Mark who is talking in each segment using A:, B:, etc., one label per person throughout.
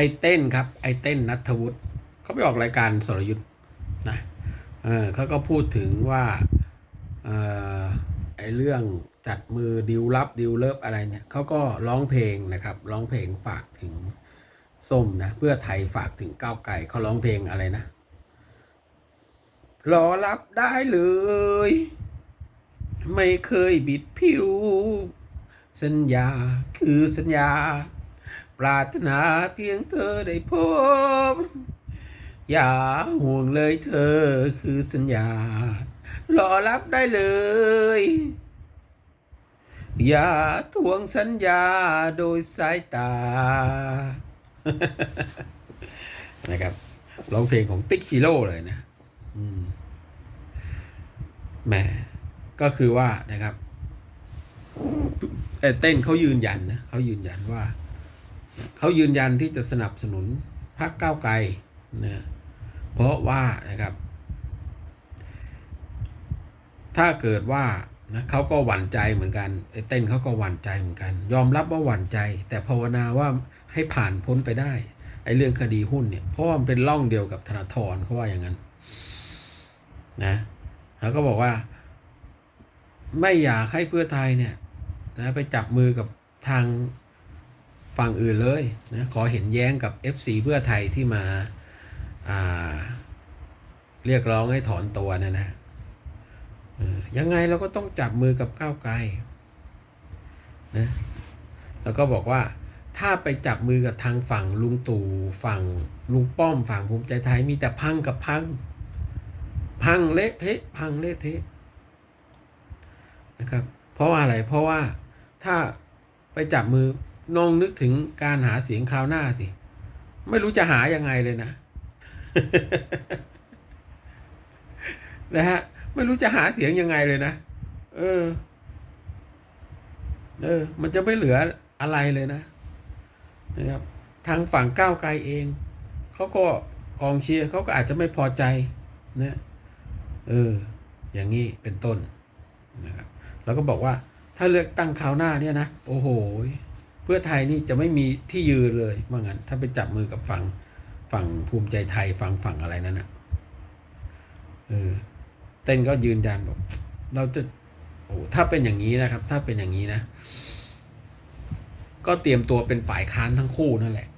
A: ไอเต้นครับ ไอเต้นนัทวุฒิเขาไปออกรายการสรยุทธ์นะเออเขาก็พูดถึงว่าเออไอเรื่องจัดมือดิวลับดิวเลิฟอะไรเนี่ยเขาก็ร้องเพลงนะครับ ร้องเพลงฝากถึงส้มนะเพื่อไทยฝากถึงก้าวไก่เขาร้องเพลงอะไรนะรอรับได้เลย ไม่เคยบิดผิว สัญญาคือสัญญา ปรารถนาเพียงเธอได้พบ อย่าห่วงเลยเธอคือสัญญารอรับได้เลย อย่าทวงสัญญาโดยสายตา นะครับร้องเพลงของติ๊กชิโร่เลยนะมแหมก็คือว่านะครับเอ่อเต้นเขายืนยันนะเขายืนยันว่า เขายืนยันที่จะสนับสนุนพรรคก้าวไกลนะเพราะว่านะครับ ถ้าเกิดว่านะเขาก็หวั่นใจเหมือนกันไอ้เต้นเขาก็หวั่นใจเหมือนกัน ยอมรับว่าหวั่นใจ แต่ภาวนาว่าให้ผ่านพ้นไปได้ไอ้เรื่องคดีหุ้นเนี่ยเพราะว่ามันเป็นร่องเดียวกับธนาธรเขาว่าอย่างนั้นนะเขาก็บอกว่า ไม่อยากให้เพื่อไทยเนี่ยนะไปจับมือกับทาง ฝั่งอื่นเลยนะขอเห็นแย้งกับ FC เพื่อไทยที่มาาเรียกร้องให้ถอนตัวนะนะยังไงเราก็ต้องจับมือกับก้าวไกลนะแล้วก็บอกว่าถ้าไปจับมือกับทางฝั่งลุงตู่ฝั่งลุงป้อมฝั่งภูมิใจไทยมีแต่พังกับพัง พังเละเทะพังเละเทะนะครับเพราะว่าอะไรเพราะว่าถ้าไปจับมือ นองนึกถึงการหาเสียงคราวหน้าสิ ไม่รู้จะหายังไงเลยนะ นะฮะ ไม่รู้จะหาเสียงยังไงเลยนะ เออ เออ มันจะไม่เหลืออะไรเลยนะ นะครับ ทางฝั่งก้าวไกลเอง เขาก็กองเชียร์เขาก็อาจจะไม่พอใจนะเออ อย่างนี้เป็นต้นนะครับ แล้วก็บอกว่าถ้าเลือกตั้งคราวหน้าเนี่ยนะ โอ้โห พื่อไทยนี่จะไม่มีที่ยืนเลยว่างั้น ถ้าไปจับมือกับฝั่งฝั่งภูมิใจไทยฝั่งฝั่งอะไรนั่นนะเออเต้นก็ยืนยันบอก เราจะโอ้ถ้าเป็นอย่างนี้นะครับ ถ้าเป็นอย่างนี้นะ ก็เตรียมตัวเป็นฝ่ายค้านทั้งคู่นั่นแหละ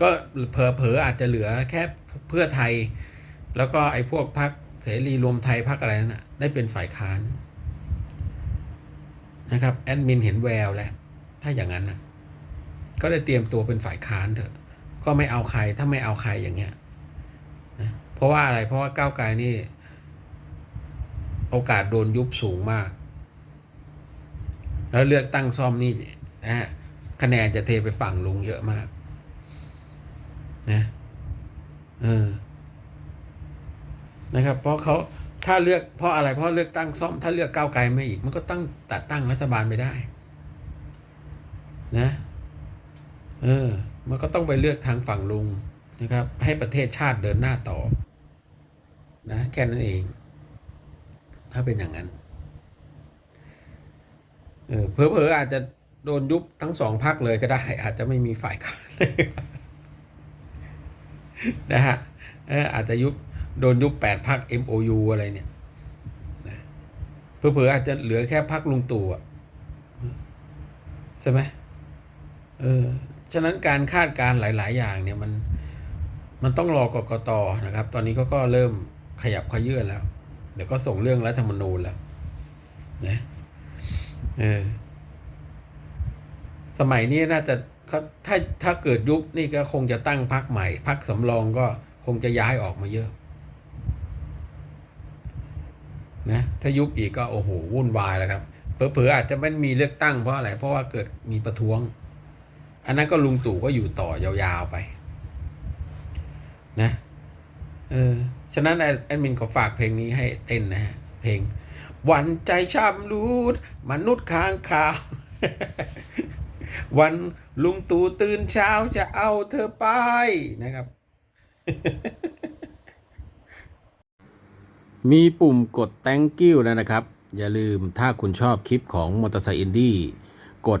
A: ก็เผลอๆอาจจะเหลือแค่เพื่อไทย แล้วก็ไอ้พวกพรรคเสรีรวมไทยพรรคอะไรนั่นนะได้เป็นฝ่ายค้านนะครับแอดมินเห็นแววแล้ว ถ้าอย่างนั้นนะ ก็ได้เตรียมตัวเป็นฝ่ายค้านเถอะ ก็ไม่เอาใครถ้าไม่เอาใครอย่างเงี้ยนะเพราะว่าอะไรเพราะว่าก้าวไกลนี่ โอกาสโดนยุบสูงมาก แล้วเลือกตั้งซ่อมนี่นะฮะคะแนนจะเทไปฝั่งลุงเยอะมาก นะเออนะครับ เพราะเขาถ้าเลือกเพราะอะไรเพราะเลือกตั้งซ่อม ถ้าเลือกก้าวไกลไม่อีก มันก็ตั้งตัดตั้งรัฐบาลไม่ได้ นะ เออ มันก็ต้องไปเลือกทางฝั่งลุงนะครับ ให้ประเทศชาติเดินหน้าต่อ นะแค่นั้นเอง ถ้าเป็นอย่างนั้นเออเพอเพอๆอาจจะโดนยุบทั้งสองพักเลยก็ได้ อาจจะไม่มีฝ่ายค้านนะฮะเอออาจจะยุบโดนยุบแปดพัก MOU อะไรเนี่ยเผื่อๆอาจจะเหลือแค่พักลุงตู่อะใช่ไหมเออ ฉะนั้นการคาดการณ์หลาย ๆ อย่างเนี่ยมันมันต้องรอกกตนะครับ ตอนนี้เขาก็เริ่มขยับขยื่นแล้ว เดี๋ยวก็ส่งเรื่องรัฐธรรมนูญแล้วนะเออสมัยนี้น่าจะเขาถ้าถ้าเกิดยุบนี่ก็คงจะตั้งพักใหม่พักสำรองก็คงจะย้ายออกมาเยอะนะถ้ายุบอีกก็โอ้โหวุ่นวายแล้วครับเผลอๆอาจจะไม่มีเลือกตั้งเพราะอะไรเพราะว่าเกิดมีประท้วง อันนั้นก็ลุงตู่ก็อยู่ต่อยาวๆไป นะเออฉะนั้นแอดมินขอฝากเพลงนี้ให้เต้นนะฮะเพลงวันใจช้ำรูดมนุษย์ค้างคาว วันลุงตู่ตื่นเช้าจะเอาเธอไปนะครับ มีปุ่มกด thank you แล้วนะครับ อย่าลืมถ้าคุณชอบคลิปของมอเตอร์ไซค์อินดี้กด